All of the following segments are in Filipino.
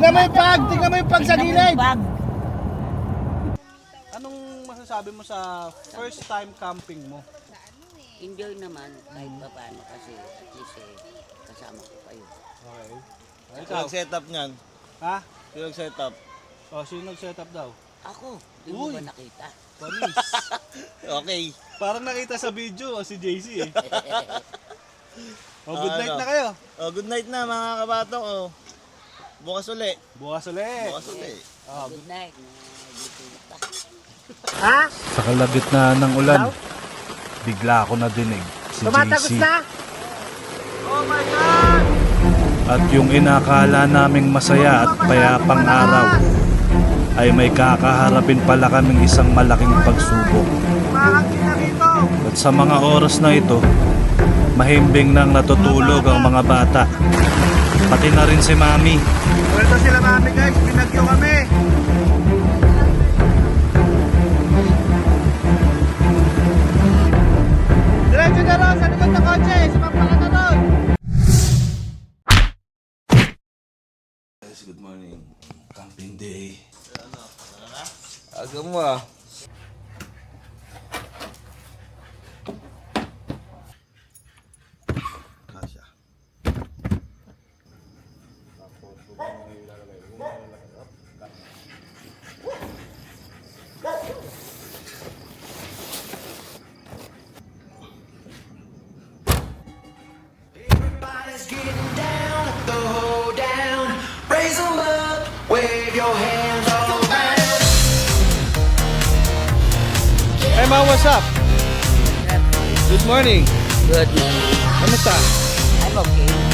Tingnan mo yung pag, tingnan mo yung pag sa gilid. Anong masasabi mo sa first time camping mo? enjoy naman kahit pa paano kasi at least eh, kasama ko kayo. Okay. Sino Ikaw? nag-setup niyan? Ha? Sino nag-setup? Oh, sino nag-setup daw? Ako, di mo Uy. ba nakita? Panis. Okay. Parang nakita sa video oh, si JC eh. oh, good Ano? night na kayo. Oh, good night na mga kabatok. Oh. Bukas uli. Bukas ulit. Bukas uli. Oh, Good night. na dito pa. Sa kalagitnaan ng ulan, bigla ako nadinig si JC. Oh my God! At yung inakala naming masaya at payapang araw, ay may kakaharapin pala kaming isang malaking pagsubok. Mahangin na rito! At sa mga oras na ito, mahimbing nang natutulog ang mga bata. Pati na rin si Mami. Pwede sila mami guys, pinagyo kami. Diretso na ron, sa likod ng kotse, sumampa ka na ron. Guys, good morning. Camping day. Aga mo ah. Wave your hands all around. Hey ma, what's up? Good morning. Good morning. Kamusta? I'm okay.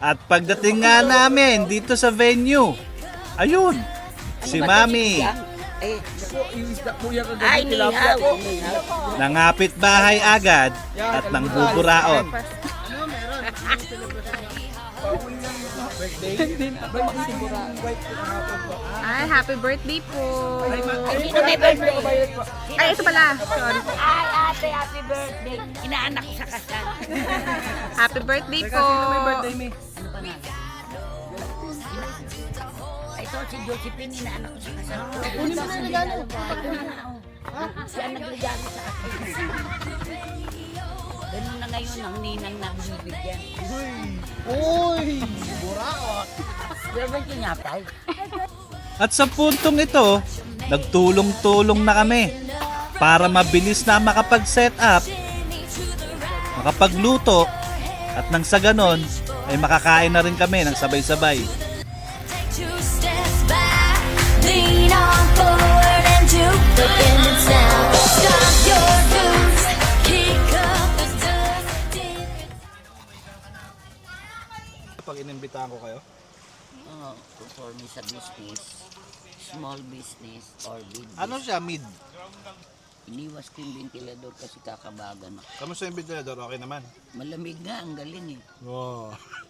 At pagdating nga namin dito sa venue, ayun, si Mami, Eh, ay, nihaw. Nangapit bahay agad at nang buburaot. Ay, happy birthday po. Sino may birthday? Ay, ito pala. Sorry. Ay, ate, happy birthday. Inaanak ko sa kasal. Happy birthday po. Ano pa nga? Ay, ito si Josephine, inaanak ko sa kasal. Kunin mo na yung regalo. Siya nagregalo sa akin. Ganun na ngayon ang ninang na bibigyan. Uy! Buraot! Pero ba't yung yatay? At sa puntong ito, nagtulong-tulong na kami para mabilis na makapag-set up, makapagluto, at nang sa ganon, ay makakain na rin kami ng sabay-sabay. Pag inimbitahan ko kayo, Oo, for me sa business, small business or big business. ano siya, mid? Iniwas ko yung ventilador kasi kakabagan ako. Kamusta yung ventilador? Okay naman? Malamig nga, ang galing eh.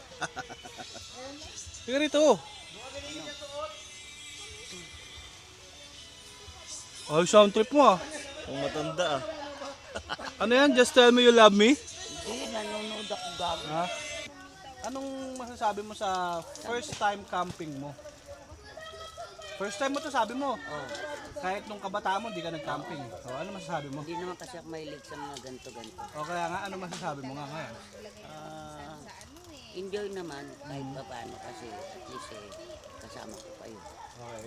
Sige rito. Ay, sound trip mo ah. Kung matanda ah. Ano yan? Just tell me you love me? Hindi, nanonood ako gago. Ha? Anong masasabi mo sa first time camping mo? First time mo to sabi mo. Oh, Kahit nung kabataan mo, di ka nag-camping. O, ano masasabi mo? hindi naman kasi ako mahilig sa mga ganito-ganito. O kaya nga, ano masasabi mo nga ngayon? Ah, enjoy naman kahit pa paano kasi at least eh, kasama ko kayo. Okay.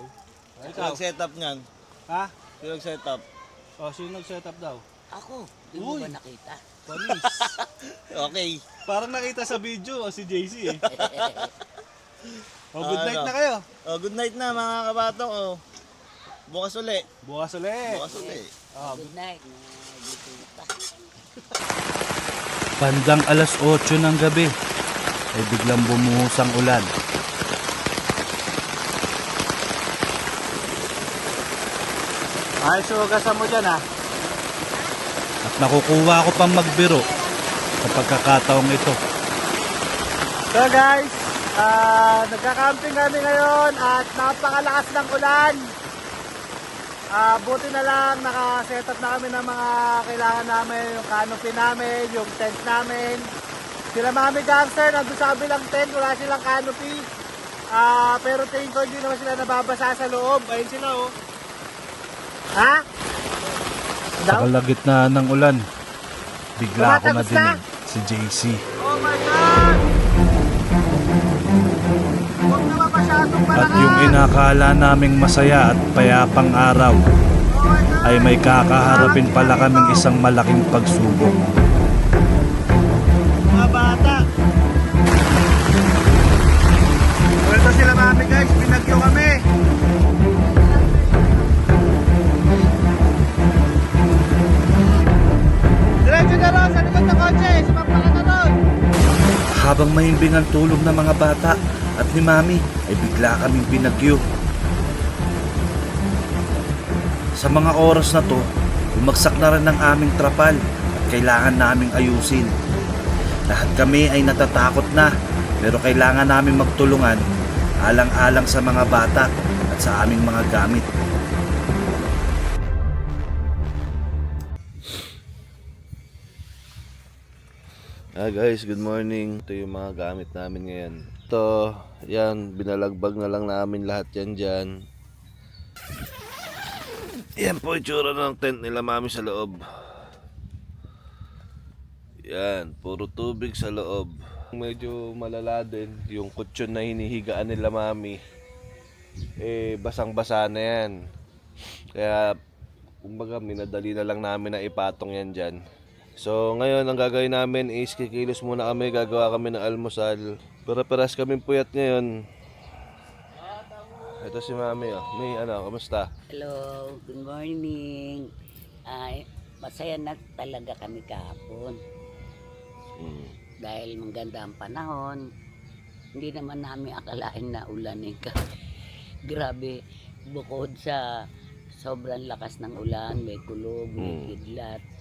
Sino Ikaw? nag-setup niyan? Ha? Sino nag-setup? O, sino nag-setup daw? Ako, hindi mo Uy. ba nakita? Panis. Okay. Parang nakita sa video o si JC eh. O, good night Ano? na kayo. Oh, good night na mga kabatong oh. Bukas uli. Bukas ulit. Bukas uli. O, Good night. mga alas 8 ng gabi ay biglang bumuhos ang ulan. Ay, sugasan mo dyan ha. At nakukuha ko pang magbiro sa pagkakataong ito. So guys, ah nagka-camping kami ngayon at napakalakas ng ulan. Ah, buti na lang naka-set up na kami ng mga kailangan namin, yung canopy namin, yung tent namin. Sila Mami Gangster, nandun sa kabilang tent, wala silang canopy. Ah, pero tingin ko hindi naman sila nababasa sa loob. Ayun sila oh. Ha? Sa kalagitnaan ng ulan, bigla ako Tumatagos na. nadinig si JC. Oh my God! At yung inakala naming masaya at payapang araw ay may kakaharapin pala kaming isang malaking pagsubok. Habang mahimbing ang tulog ng mga bata at ni Mami ay bigla kaming binagyo. Sa mga oras na to, bumagsak na rin ang aming trapal at kailangan naming ayusin. Lahat kami ay natatakot na pero kailangan namin magtulungan alang-alang sa mga bata at sa aming mga gamit. Ah guys, good morning. Ito yung mga gamit namin ngayon. Ito, yan, binalagbag na lang namin lahat yan dyan. Yan po itsura ng tent nila mami sa loob. Yan, puro tubig sa loob. Medyo malala din yung kutsyon na hinihigaan nila mami. Eh, basang-basa na yan. Kaya, kumbaga, minadali na lang namin na ipatong yan dyan. So ngayon ang gagawin namin is kikilos muna kami, gagawa kami ng almusal. Pero peras kami puyat ngayon. Ito si Mami oh. May ano, kamusta? Hello, good morning. Ay, masaya na talaga kami kahapon. Hmm. Dahil maganda ang panahon. Hindi naman namin akalain na ulanin ka. Grabe, bukod sa sobrang lakas ng ulan, may kulog, may Hmm. kidlat.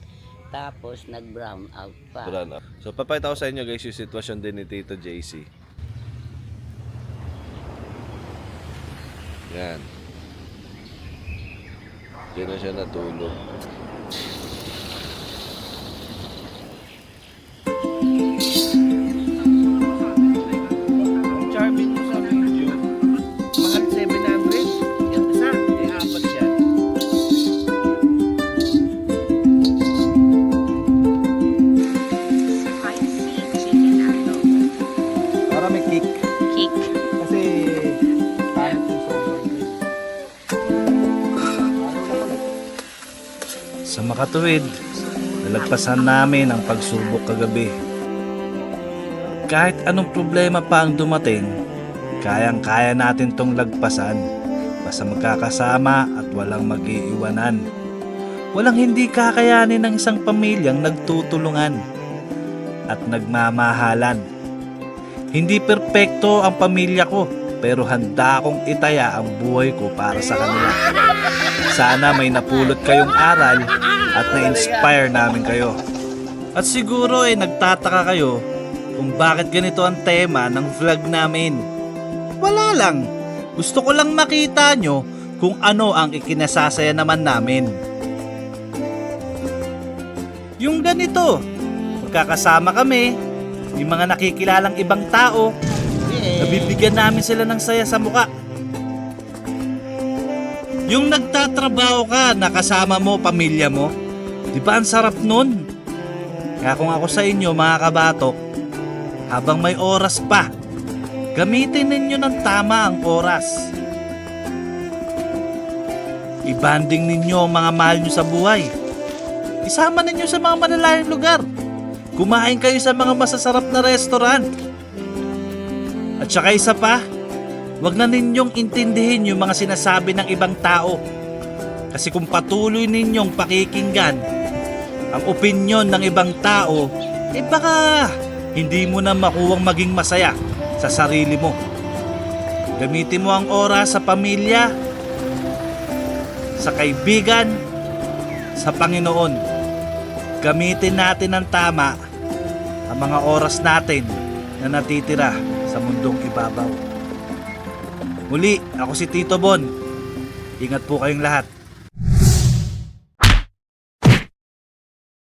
Tapos nag-brown out pa. Wala na. So papakita ko sa inyo guys yung sitwasyon din ni Tito JC. Yan. Diyan na siya natulog. Sa makatuwid, nalagpasan namin ang pagsubok kagabi. Kahit anong problema pa ang dumating, kayang-kaya natin tong lagpasan basta magkakasama at walang mag-iiwanan. Walang hindi kakayanin ng isang pamilyang nagtutulungan at nagmamahalan. Hindi perpekto ang pamilya ko pero handa akong itaya ang buhay ko para sa kanila. Sana may napulot kayong aral at na-inspire namin kayo. At siguro eh nagtataka kayo kung bakit ganito ang tema ng vlog namin. Wala lang. Gusto ko lang makita nyo kung ano ang ikinasasaya naman namin. Yung ganito, magkakasama kami, may mga nakikilalang ibang tao, nabibigyan namin sila ng saya sa muka. Yung nagtatrabaho ka, nakasama mo, pamilya mo, di ba ang sarap nun? Kaya kung ako sa inyo mga kabatok, habang may oras pa, gamitin ninyo ng tama ang oras. Ibanding ninyo ang mga mahal nyo sa buhay. Isama ninyo sa mga malalayong lugar. Kumain kayo sa mga masasarap na restaurant. At saka isa pa, wag na ninyong intindihin yung mga sinasabi ng ibang tao. Kasi kung patuloy ninyong pakikinggan ang opinyon ng ibang tao, eh baka hindi mo na makuwang maging masaya sa sarili mo. Gamitin mo ang oras sa pamilya, sa kaibigan, sa Panginoon. Gamitin natin ng tama ang mga oras natin na natitira sa mundong ibabaw. Muli, ako si Tito Bon. Ingat po kayong lahat.